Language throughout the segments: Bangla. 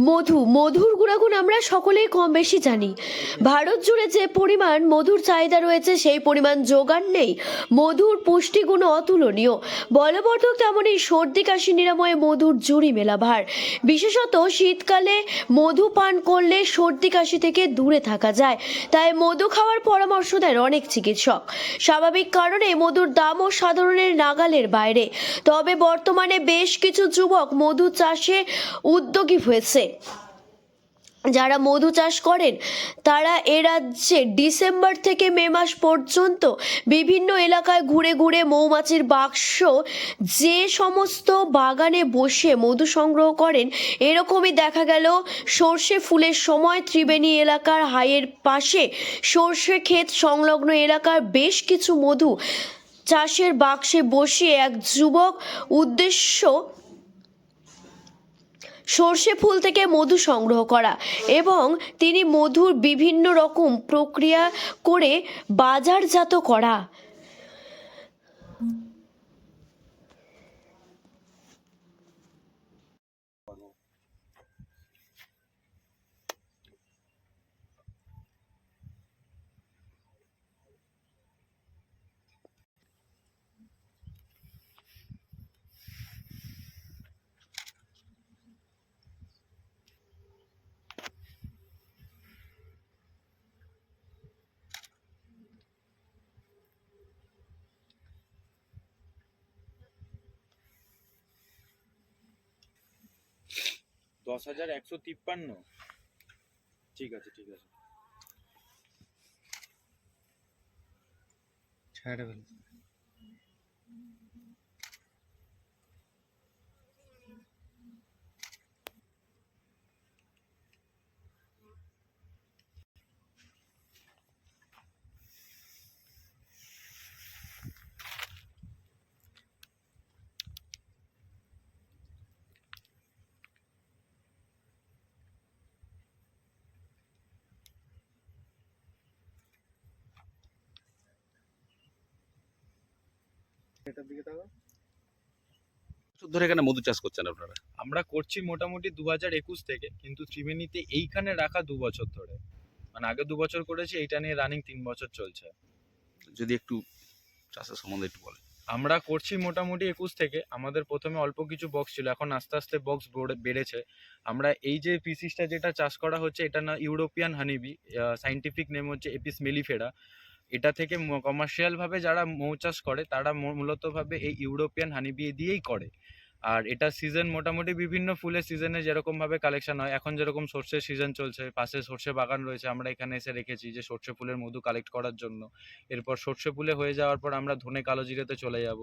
মধু, মধুর গুণাগুণ আমরা সকলেই কম বেশি জানি। ভারত জুড়ে যে পরিমাণ মধুর চাহিদা রয়েছে, সেই পরিমাণ যোগান নেই। মধুর পুষ্টিগুণ অতুলনীয়। বলবর্ধক তেমনই সর্দি, কাশি, নিরাময়ে মধুর জুড়ি মেলা ভার। বিশেষত শীতকালে মধু পান করলে সর্দি, কাশি থেকে দূরে থাকা যায়। তাই মধু খাওয়ার পরামর্শ দেন অনেক চিকিৎসক। স্বাভাবিক কারণে মধুর দামও সাধারণের নাগালের বাইরে। তবে বর্তমানে বেশ কিছু যুবক মধু চাষে উদ্যোগী হয়েছে। যারা মধু চাষ করেন, তারা এ রাজ্যে ডিসেম্বর থেকে মে মাস পর্যন্ত বিভিন্ন এলাকায় ঘুরে ঘুরে মৌমাছির বাক্স যে সমস্ত বাগানে বসে মধু সংগ্রহ করেন, এরকমই দেখা গেল সর্ষে ফুলের সময় ত্রিবেণী এলাকার হাইয়ের পাশে। সর্ষে ক্ষেত সংলগ্ন এলাকার বেশ কিছু মধু চাষের বাক্সে বসিয়ে এক যুবক উদ্দেশ্য সর্ষে ফুল থেকে মধু সংগ্রহ করা এবং তিনি মধুর বিভিন্ন রকম প্রক্রিয়া করে বাজারজাত করা। দশ হাজার একশো তিপ্পান্ন। ঠিক আছে ঠিক আছে। ছেড়ে ফেল বছর ধরে এখানে মধু চাষ করছেন আপনারা? আমরা করছি মোটামুটি দু হাজার একুশ থেকে কিন্তু ত্রিবেণীতে এইখানে রাখা দু বছর ধরে। মানে আগে দু বছর করেছি এইটা নিয়ে রানিং তিন বছর চলছে। যদি একটু চাষের সম্বন্ধে একটু বলেন। আমরা করছি মোটামুটি একুশ থেকে আমাদের প্রথমে অল্প কিছু বক্স ছিল এখন আস্তে আস্তে বক্স বেড়েছে। আমরা এই যে পিসিসটা যেটা চাষ করা হচ্ছে এটা না ইউরোপিয়ান হানিবি সাইন্টিফিক নেম হচ্ছে এপিস মেলিফেরা এটা থেকে কমার্শিয়ালভাবে যারা মৌ চাষ করে তারা মূলতভাবে এই ইউরোপিয়ান হানিবি দিয়েই করে। আর এটা সিজন মোটামুটি বিভিন্ন ফুলের সিজনে যেরকম ভাবে কালেকশন হয় এখন যেরকম সর্ষের সিজন চলছে পাশে সর্ষে বাগান রয়েছে আমরা এখানে এসে রেখেছি যে সর্ষে ফুলের মধু কালেক্ট করার জন্য। এরপর সর্ষে ফুলে হয়ে যাওয়ার পর আমরা ধনে কালো জিরেতে চলে যাব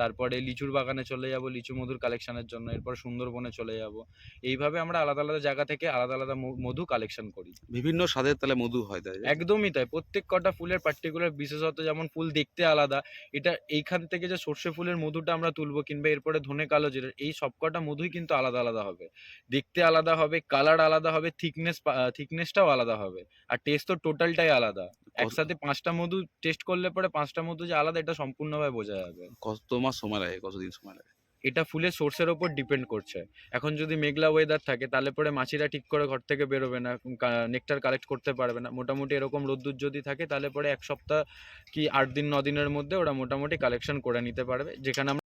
তারপরে লিচুর বাগানে চলে যাব লিচু মধুর কালেকশনের জন্য এরপর সুন্দরবনে চলে যাব। এইভাবে আমরা আলাদা আলাদা জায়গা থেকে আলাদা আলাদা মধু কালেকশন করি। বিভিন্ন স্বাদের তাহলে মধু হয় তাই একদমই তাই প্রত্যেক কটা ফুলের পার্টিকুলার বিশেষত যেমন ফুল দেখতে আলাদা এটা এইখান থেকে যে সর্ষে ফুলের মধুটা আমরা তুলবো কিংবা এরপরে ধনে কালো জিরে এই সবকটা মধুই কিন্তু আলাদা আলাদা হবে। দেখতে আলাদা হবে কালার আলাদা হবে থিকনেস থিকনেসটাও আলাদা হবে। আর টেস্ট তো টোটালটাই আলাদা। একসাথে পাঁচটা মধু টেস্ট করলে পরে পাঁচটা মধু যে আলাদা এটা সম্পূর্ণভাবে বোঝা যাবে। কত মাস সময় লাগে কতদিন সময় লাগে? এটা ফুলের সোর্সের ওপর ডিপেন্ড করছে। এখন যদি মেঘলা ওয়েদার থাকে তাহলে পরে মাছিরা ঠিক করে ঘর থেকে বেরোবে না নেকটার কালেক্ট করতে পারবে না। মোটামুটি এরকম রোদ্দুর যদি থাকে তাহলে পরে এক সপ্তাহ কি আট দিন ন দিনের মধ্যে ওরা মোটামুটি কালেকশন করে নিতে পারবে। যেখানে আমরা